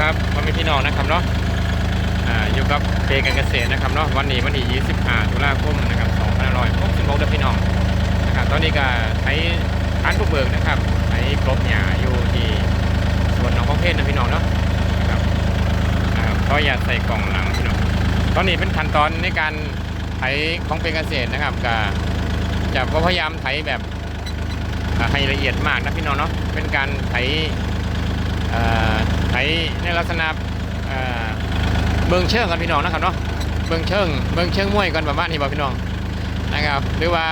ครับพ่อแม่พี่น้องนะครับเนาะอ่าอยู่กับเพกันเกษตรนะครับเนาะวันนี้วันที่25ตุลาคมนะครับ2566เดือพี่น้องนะครับตอนนี้ก็ใช้ทานผู้เบิกนะครับใช้กลบหญ้าอยู่ที่สวนหนองข้าวเพชรนะพี่น้องเนาะนะครับอ่าก็อย่าใส่กล่องหลังพี่น้องตอนนี้เป็นขั้นตอนในการไถของเพลงเกษตรนะครับก็จะพยายามไถแบบให้ละเอียดมากนะพี่น้องเนาะเป็นการไถ ไถในลักษณะเอ่อเบิงเชิงกันพี่น้องนะครับเนาะเบิงเชิงเบิงเชิงมวยกันประมาณนี้บ่พี่น้องนะครับหรือว่า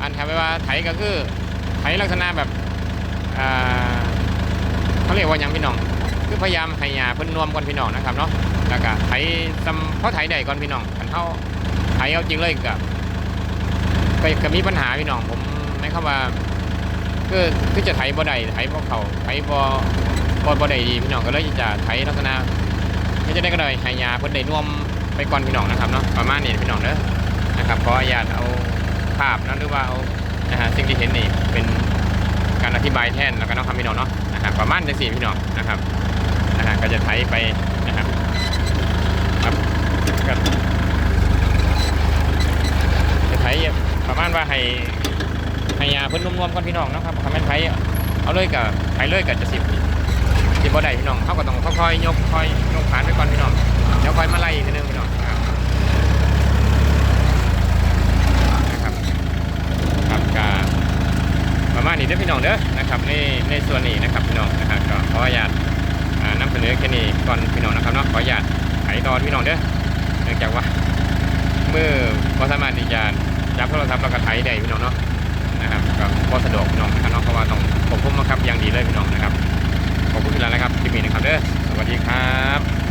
อันทำไปว่าไถก็คือไถลักษณะแบบเขาเรียกว่ายังพี่น้อง คือพยายามให้ยาเพิ่นนวมก่อนพี่น้องนะครับเนาะแล้วก็ไถซ้ำเพราะไถได้ก่อนพี่น้องคันเฮาไถเอาจริงเลยก็ก็ก็มีปัญหาพี่น้องผมไม่เข้าว่าคือคือจะไถบ่ได้ไถบ่เขาไถบ่ บ่บ่ได้ดีพี่น้องก็เลยจะไถลักษณะไม่จะได้ก็ได้ให้ยาเพิ่นได้น่วมไปก่อนพี่น้องนะครับเนาะประมาณนี้พี่น้องเด้อนะครับขออนุญาตเอาภาพนั้นหรือว่าเอานะฮะสิ่งที่เห็นนี่เป็นการอธิบายแทนแล้วก็น้องคำพี่น้องเนาะนะครับประมาณจังสี่พี่น้องนะครับนะฮะก็จะไถไปนะครับครับก็จะไถประมาณว่าให้ให้ยาเพิ่นรวมๆกันพี่น้องนะครับคำแม่นไผเอาเลยกับไผเลยกับจะสิบ สิบ่ได้พี่น้องเขาก็ต้องค่อยๆยกค่อยยกผ่านไปก่อนพี่น้องเดี๋ยวค่อยมาไล่อีกทีนึงพี่น้องนะครับนะครับครับก็ประมาณนี้เด้อพี่น้องเด้อนะครับในในส่วนนี้นะครับพี่น้องนะครับก็ขออนุญาตอ่านำเสนอแค่นี้ก่อนพี่น้องนะครับเนาะขออนุญาตไถต่อพี่น้องเด้อเนื่องจากว่าเมื่อบ่สามารถที่จะจับโทรศัพท์แล้วก็ไถได้พี่น้องเนาะนะครับก็บ่สะดวกพี่น้องนะครับเนาะเพราะว่าต้องควบคุมบังคับอย่างดีเลยพี่น้องนะครับ ด้อสวัสดีครับ